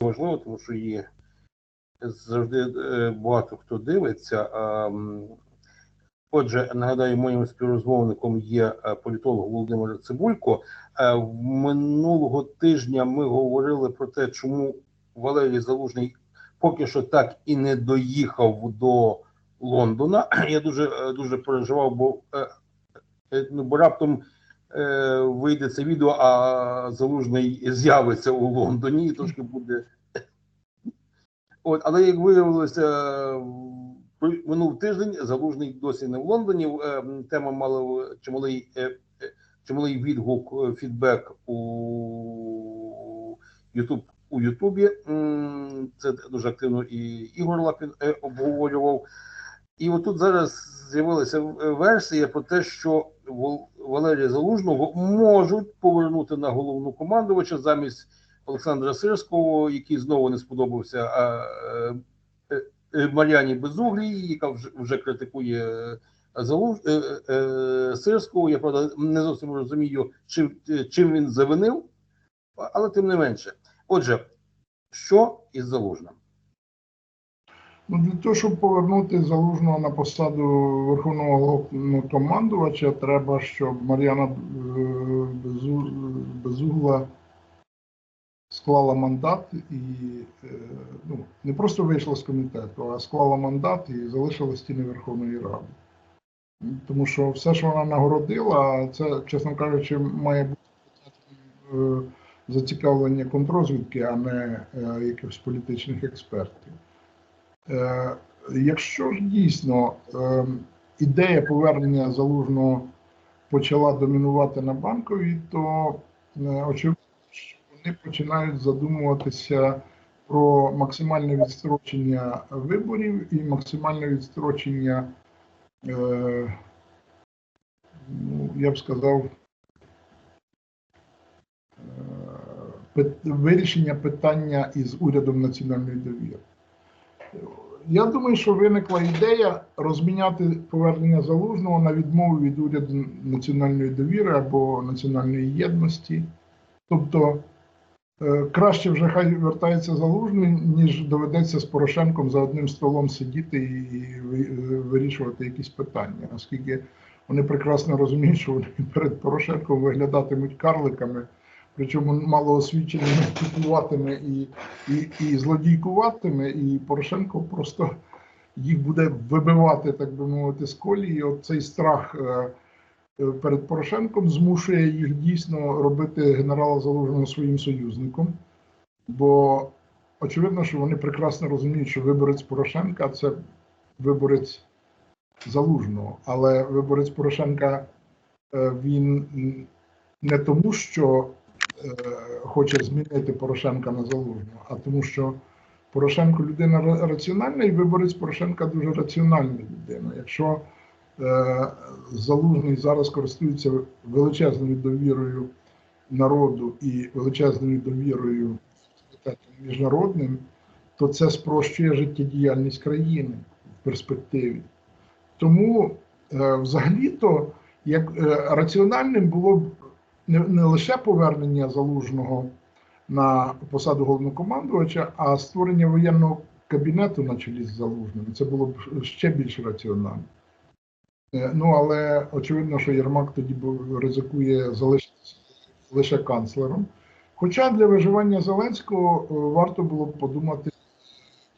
важливо, тому що її завжди е, багато хто дивиться. Отже, нагадаю, моїм співрозмовником є е, політолог Володимир Цибулько. Е, Минулого тижня ми говорили про те, чому Валерій Залужний поки що так і не доїхав до Лондона. Я дуже дуже переживав, бо, ну, бо раптом вийде це відео, а Залужний з'явиться у Лондоні і трошки буде. От, але як виявилося, минув тиждень Залужний досі не в Лондоні. Е, Тема мала чималий, е, е, чималий відгук, е, фідбек у YouTube у Ютубі. Це дуже активно і Ігор Лапін е, обговорював. І отут зараз з'явилася е, версія про те, що Валерія Залужного можуть повернути на головну командувача замість Олександра Сирського, який знову не сподобався а, е, е, Мар'яні Безуглій, яка вже, вже критикує е, Залуж... Сирського. Я правда не зовсім розумію, чим, чим він завинив, але тим не менше. Отже, що із Залужним? Ну, для того, щоб повернути залужного на посаду верховного головнокомандувача, треба, щоб Мар'яна е, Безугла склала мандат і е, ну, не просто вийшла з комітету, а склала мандат і залишила стіни Верховної Ради. Тому що все, що вона нагородила, це, чесно кажучи, має бути е, зацікавлення контрозвідки, а не якихось політичних експертів. Е, Якщо ж дійсно е, ідея повернення залужного почала домінувати на банковій, то е, очевидно, що вони починають задумуватися про максимальне відстрочення виборів і максимальне відстрочення, е, ну, я б сказав, вирішення питання із урядом національної довіри. Я думаю, що виникла ідея розміняти повернення залужного на відмову від уряду національної довіри або національної єдності. Тобто е, краще вже хай вертається залужний, ніж доведеться з Порошенком за одним столом сидіти і вирішувати якісь питання, оскільки вони прекрасно розуміють, що вони перед Порошенком виглядатимуть карликами, причому малоосвіченими купуватиме і і, і злодійкуватиме, і Порошенко просто їх буде вибивати, так би мовити, з колії. І от цей страх е, е, перед Порошенком змушує їх дійсно робити генерала Залужного своїм союзником. Бо очевидно, що вони прекрасно розуміють, що виборець Порошенка це виборець Залужного. Але виборець Порошенка е, він не тому, що хоче змінити Порошенка на залужного, а тому, що Порошенко людина раціональна, і виборець Порошенка дуже раціональна людина. Якщо е, залужний зараз користується величезною довірою народу і величезною довірою міжнародним, то це спрощує життєдіяльність країни в перспективі. Тому е, взагалі-то як е, раціональним було б не, не лише повернення залужного на посаду головнокомандувача, а створення воєнного кабінету на чолі з залужним. Це було б ще більш раціонально. Е, Ну але очевидно, що Єрмак тоді ризикує залишитися лише канцлером. Хоча для виживання Зеленського е, варто було б подумати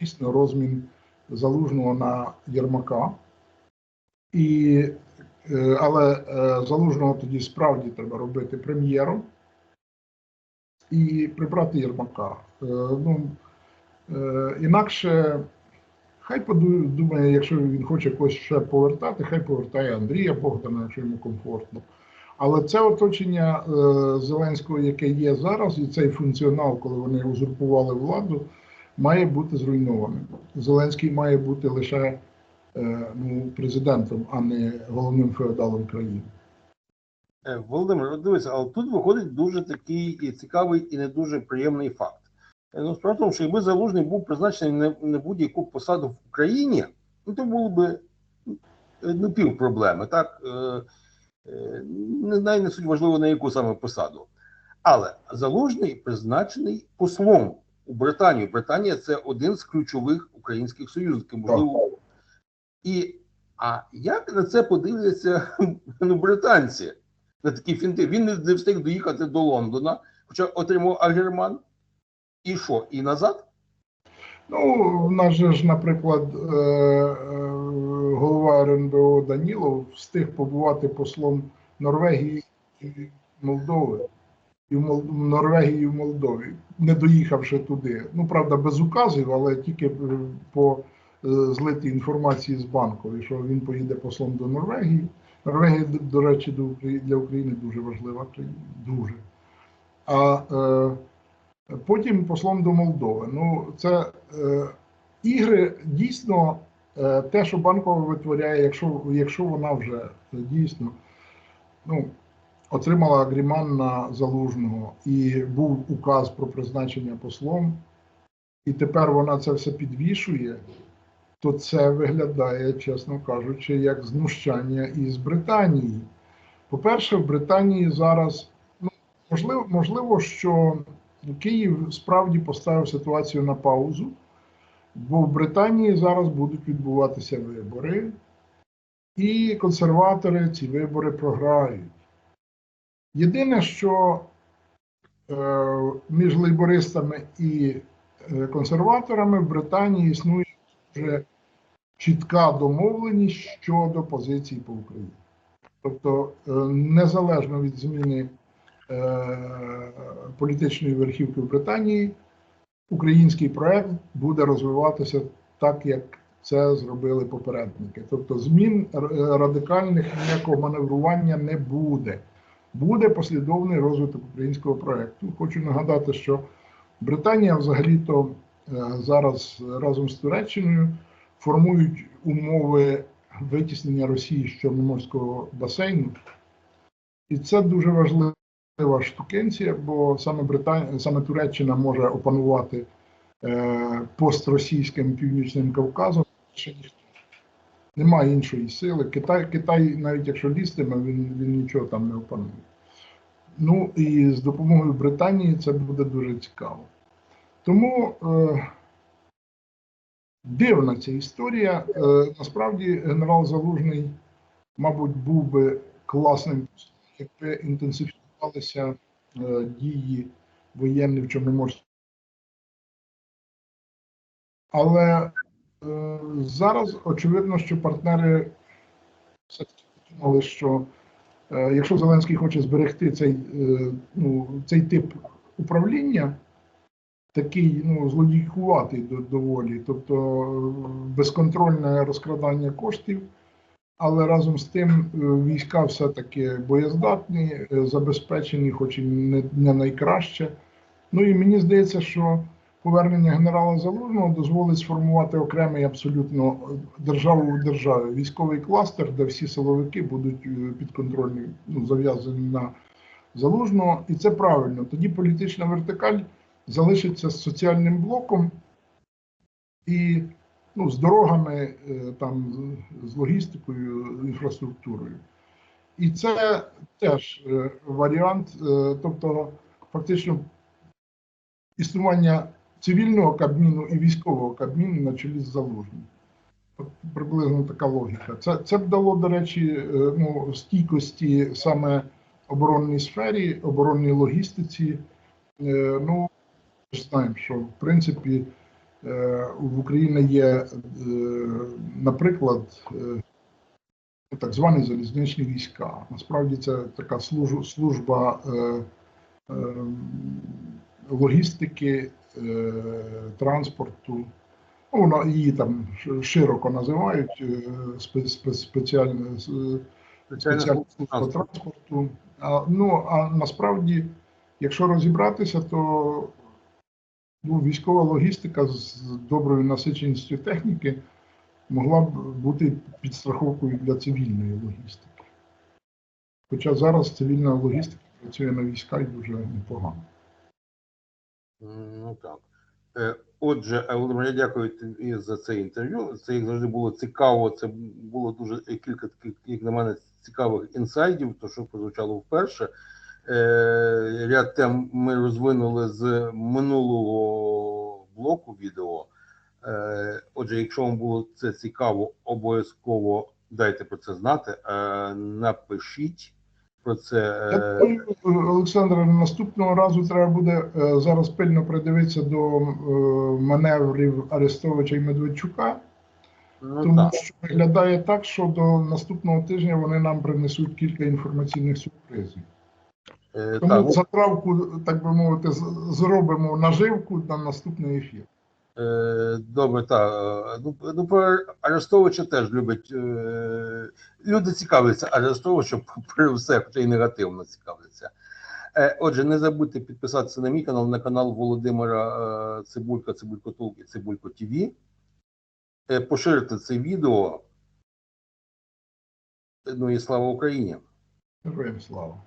дійсно розмін залужного на Єрмака. І, але е, залужного тоді справді треба робити прем'єром і прибрати Єрмака. Е, Ну, е, інакше хай поду- думає, якщо він хоче когось ще повертати, хай повертає Андрія Богдана, якщо йому комфортно. Але це оточення е, Зеленського, яке є зараз, і цей функціонал, коли вони узурпували владу, має бути зруйнованим. Зеленський має бути лише е, ну, президентом, а не головним феодалом країни. Е, Володимир, дивися, але тут виходить дуже такий і цікавий і не дуже приємний факт. Е, Ну, справа в тому, що якби залужний був призначений на, на будь-яку посаду в Україні, ну то було б е, ну, пів проблеми, так? Е, е, Не знаю, не суть важливо на яку саме посаду. Але залужний призначений послом у Британію. Британія це один з ключових українських союзників, можливо. І а як на це подивляться ну, британці? На такі фінти? Він не, встиг доїхати до Лондона, хоча отримав Агерман. І що? І назад? Ну, в нас же ж, наприклад, е, е, голова РНБО Данілов встиг побувати послом Норвегії і Молдови. І в Норвегії і в Молдові, не доїхавши туди. Ну, правда, без указів, але тільки е, по е, злитій інформації з банку, і що він поїде послом до Норвегії. Норвегія, до речі, для України дуже важлива країна. Дуже. А е, потім послом до Молдови. Ну, це е, ігри дійсно е, те, що банкова витворяє, якщо, якщо вона вже дійсно ну, отримала агріман на залужного і був указ про призначення послом, і тепер вона це все підвішує, то це виглядає, чесно кажучи, як знущання із Британії. По-перше, в Британії зараз ну, можливо, можливо, що Київ справді поставив ситуацію на паузу, бо в Британії зараз будуть відбуватися вибори, і консерватори ці вибори програють. Єдине, що е, між лейбористами і е, консерваторами в Британії існує вже чітка домовленість щодо позицій по Україні. Тобто, е, незалежно від зміни е, політичної верхівки в Британії, український проект буде розвиватися так, як це зробили попередники. Тобто змін радикальних ніякого маневрування не буде. Буде послідовний розвиток українського проекту. Хочу нагадати, що Британія взагалі-то зараз разом з Туреччиною формують умови витіснення Росії з Чорноморського басейну. І це дуже важлива штукенція, бо саме Британія, саме Туреччина може опанувати е, постросійським північним Кавказом. Немає іншої сили. Китай, Китай, навіть якщо лізтиме, він, він нічого там не опанує. Ну і з допомогою Британії це буде дуже цікаво. Тому е, дивна ця історія. Е, насправді генерал Залужний, мабуть, був би класним, якби інтенсифікувалися е, дії воєнні в Чорноморській. Але е, зараз очевидно, що партнери все-таки подумали, що е, якщо Зеленський хоче зберегти цей, е, ну, цей тип управління, такий ну, злодійкуватий до- доволі, тобто е, безконтрольне розкрадання коштів, але разом з тим е, війська все-таки боєздатні, е, забезпечені, хоч і не, не найкраще. Ну і мені здається, що повернення генерала Залужного дозволить сформувати окремий абсолютно державу в державі, військовий кластер, де всі силовики будуть підконтрольні, ну, зав'язані на залужного, і це правильно. Тоді політична вертикаль залишиться з соціальним блоком і ну, з дорогами, е, там, з- логістикою, інфраструктурою. І це теж е, варіант, е, тобто фактично існування цивільного кабміну і військового кабміну на чолі з залужним. Приблизно така логіка. Це, це б дало, до речі, ну, стійкості саме оборонній сфері, оборонній логістиці. Ну, знаємо, що в принципі е, в Україні є, е, наприклад, е, так звані залізничні війська. Насправді це така служба логістики, транспорту. Ну, вона її там широко називають спеціальна служба транспорту. Ну а насправді, якщо розібратися, то ну, військова логістика з доброю насиченістю техніки могла б бути підстраховкою для цивільної логістики. Хоча зараз цивільна логістика працює на війська і дуже непогано. Ну так. Е, Отже, е, Володимир, я дякую тобі за це інтерв'ю. Це як завжди було цікаво. Це було дуже е, кілька таких, як на мене, цікавих інсайдів, то що прозвучало вперше. Е, Ряд тем ми розвинули з минулого блоку відео. Е, Отже, якщо вам було це цікаво, обов'язково дайте про це знати. Е, Напишіть про це. Олександре, наступного разу треба буде зараз пильно придивитися до маневрів Арестовича і Медведчука, Ну, тому так. що виглядає так, що до наступного тижня вони нам принесуть кілька інформаційних сюрпризів. Е, Тому так, затравку, так би мовити, зробимо наживку на наступний ефір. Е, Добре, так. Ну, ну про Арестовича теж любить. е, Люди цікавляться Арестовичем при все, хоча й негативно цікавляться. Отже, не забудьте підписатися на мій канал, на канал Володимира Цибулька, Цибулько Толк і Цибулько ТВ. Поширити це відео. Ну і слава Україні! Героям слава.